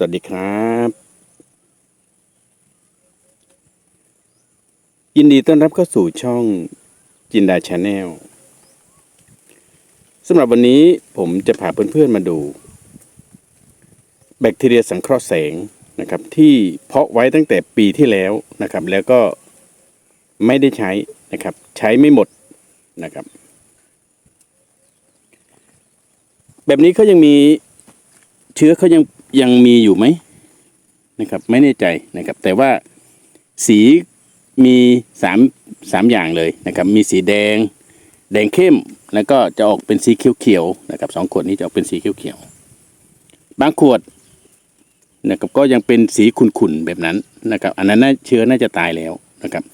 สวัสดีครับ ยินดีต้อนรับเข้าสู่ช่องจินดาชาแนลสำหรับวันนี้ผมจะพาเพื่อนๆมาดู แบคทีเรียสังเคราะห์แสงนะครับ ที่เพาะไว้ตั้งแต่ปีที่แล้วนะครับ แล้วก็ไม่ได้ใช้นะครับ ใช้ไม่หมดนะครับ แบบนี้เขายังมีเชื้อเขายัง ยังมีอยู่ไหมนะครับ ไม่แน่ใจนะครับ แต่ว่าสีมีสามสามอย่างเลยนะครับ มีสีแดง แดงเข้มแล้วก็จะออกเป็นสีเขียวๆนะครับสองขวดนี้จะออกเป็นสีเขียวๆบางขวดนะครับก็ยังเป็นสีขุ่นๆแบบนั้นนะครับ อันนั้นน่าเชื้อน่าจะตายแล้วนะครับ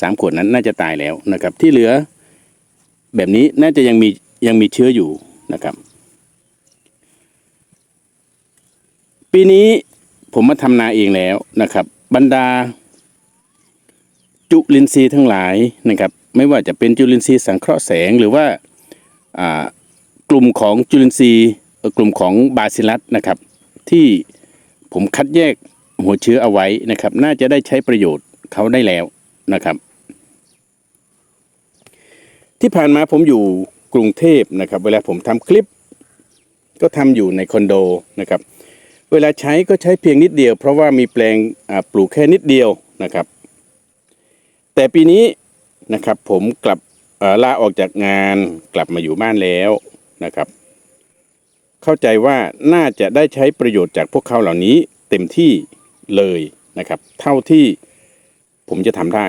สามขวดนั้นน่าจะตายแล้วนะครับ ที่เหลือแบบนี้น่าจะยังมียังมีเชื้ออยู่นะครับ ปีนี้ผมมาทำนาเองแล้วนะครับ บรรดา จุลินทรีย์ทั้งหลายนะครับ ไม่ว่าจะเป็นจุลินทรีย์สังเคราะห์แสงหรือว่าากลุ่มของจุลินทรีย์กลุ่มของบาซิลัสนะครับ ที่ผมคัดแยกหัวเชื้อเอาไว้นะครับ น่าจะได้ใช้ประโยชน์เขาได้แล้วนะครับ ที่ผ่านมาผมอยู่กรุงเทพนะครับ เวลาผมทำคลิป ก็ทำอยู่ในคอนโดนะครับ เวลาใช้ก็ใช้เพียงนิดเดียว เพราะว่ามีแปลงปลูกแค่นิดเดียวนะครับ แต่ปีนี้นะครับผมกลับลาออกจากงานกลับมาอยู่บ้านแล้วนะครับ เข้าใจว่าน่าจะได้ใช้ประโยชน์จากพวกเขาเหล่านี้เต็มที่เลยนะครับ เท่าที่ผมจะทำได้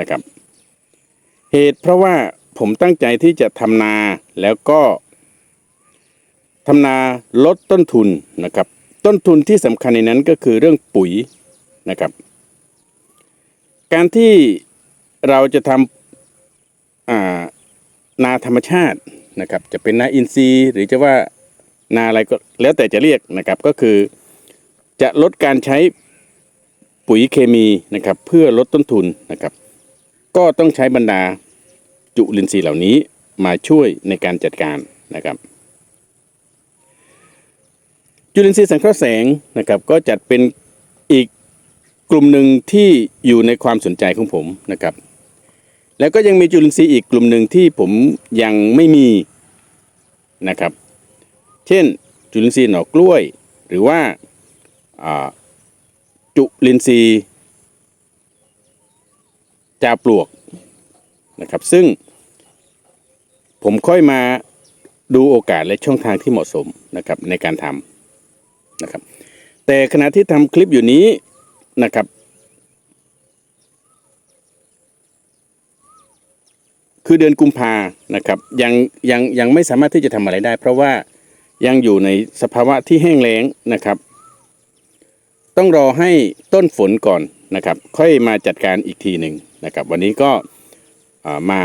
นะครับ เหตุเพราะว่าผมตั้งใจที่จะทำนาแล้วก็ทำนาลดต้นทุนนะครับ ต้นทุนที่สำคัญในนั้นก็คือเรื่องปุ๋ยนะครับ การที่เราจะทำนาธรรมชาตินะครับ จะเป็นนาอินทรีย์ หรือจะว่านาอะไรก็แล้วแต่จะเรียกนะครับก็คือจะลดการใช้ปุ๋ยเคมีนะครับ เพื่อลดต้นทุนนะครับ ก็ต้องใช้บรรดาจุลินทรีย์เหล่านี้มาช่วยในการจัดการนะครับ จุลินทรีย์สังเคราะห์แสงนะครับก็จัดเป็นอีกกลุ่มหนึ่งที่อยู่ในความสนใจของผมนะครับ แล้วก็ยังมีจุลินทรีย์อีกกลุ่มหนึ่งที่ผมยังไม่มีนะครับ เช่น จุลินทรีย์หน่อกล้วย หรือว่าจุลินทรีย์จาปลวกนะครับ ซึ่งผมค่อยมาดูโอกาสและช่องทางที่เหมาะสมนะครับในการทำ นะครับ แต่ขณะที่ทำคลิปอยู่นี้นะครับ คือเดือนกุมภานะครับ ยังยังยังไม่สามารถที่จะทำอะไรได้ เพราะว่ายังอยู่ในสภาวะที่แห้งแล้งนะครับ ต้องรอให้ต้นฝนก่อนนะครับ ค่อยมาจัดการอีกทีหนึ่งนะครับ วันนี้ก็มา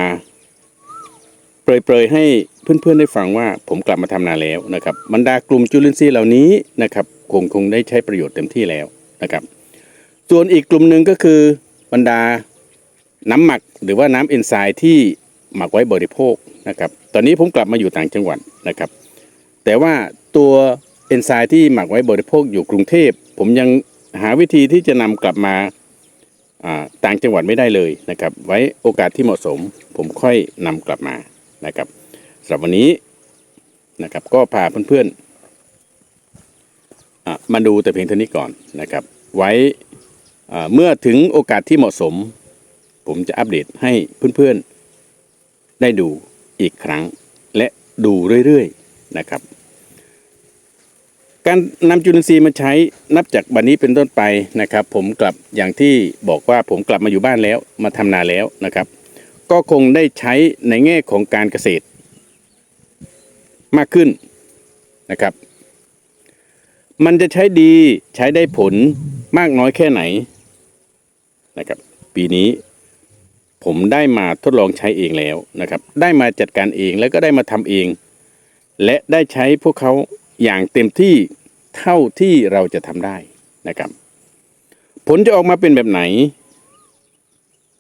เปรยๆให้เพื่อนๆได้ฟังว่าผมกลับมาทำนาแล้วนะครับบรรดากลุ่มจุลินทรีย์เหล่านี้นะครับคงคงได้ใช้ประโยชน์เต็มที่แล้วนะครับ ส่วนอีกกลุ่มหนึ่งก็คือบรรดาน้ำหมักหรือว่าน้ำเอนไซม์ที่หมักไว้บริโภคนะครับตอนนี้ผมกลับมาอยู่ต่างจังหวัดนะครับ แต่ว่าตัวเอนไซม์ที่หมักไว้บริโภคอยู่กรุงเทพ ผมยังหาวิธีที่จะนำกลับมาอ่าต่างจังหวัดไม่ได้เลยนะครับ ไว้โอกาสที่เหมาะสม ผมค่อยนำกลับมา นะครับสำหรับวันนี้นะครับก็พาเพื่อนๆมาดูแต่เพียงเท่านี้ก่อนนะครับ ไว้เมื่อถึงโอกาสที่เหมาะสม ผมจะอัปเดตให้เพื่อนๆ ได้ดูอีกครั้งและดูเรื่อยๆนะครับ การนำจุลินทรีย์มาใช้นับจากบันนี้เป็นต้นไปนะครับ ผมกลับอย่างที่บอกว่าผมกลับมาอยู่บ้านแล้วมาทำนาแล้วนะครับ ก็คงได้ใช้ในแง่ของการเกษตร มากขึ้นนะครับ มันจะใช้ดีใช้ได้ผลมากน้อยแค่ไหนนะครับ ปีนี้ผมได้มาทดลองใช้เองแล้วนะครับ ได้มาจัดการเองแล้วก็ได้มาทำเอง และได้ใช้พวกเขาอย่างเต็มที่เท่าที่เราจะทำได้นะครับ ผลจะออกมาเป็นแบบไหน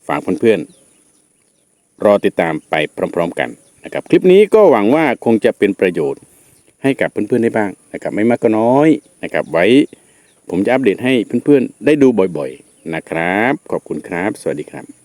ฝากเพื่อนๆ รอติดตามไปพร้อม ๆ กันนะครับ คลิปนี้ก็หวังว่าคงจะเป็นประโยชน์ให้กับเพื่อนๆได้บ้างนะครับ ไม่มากก็น้อยนะครับ ไว้ผมจะอัปเดตให้เพื่อนๆได้ดูบ่อยๆนะครับ ขอบคุณครับ สวัสดีครับ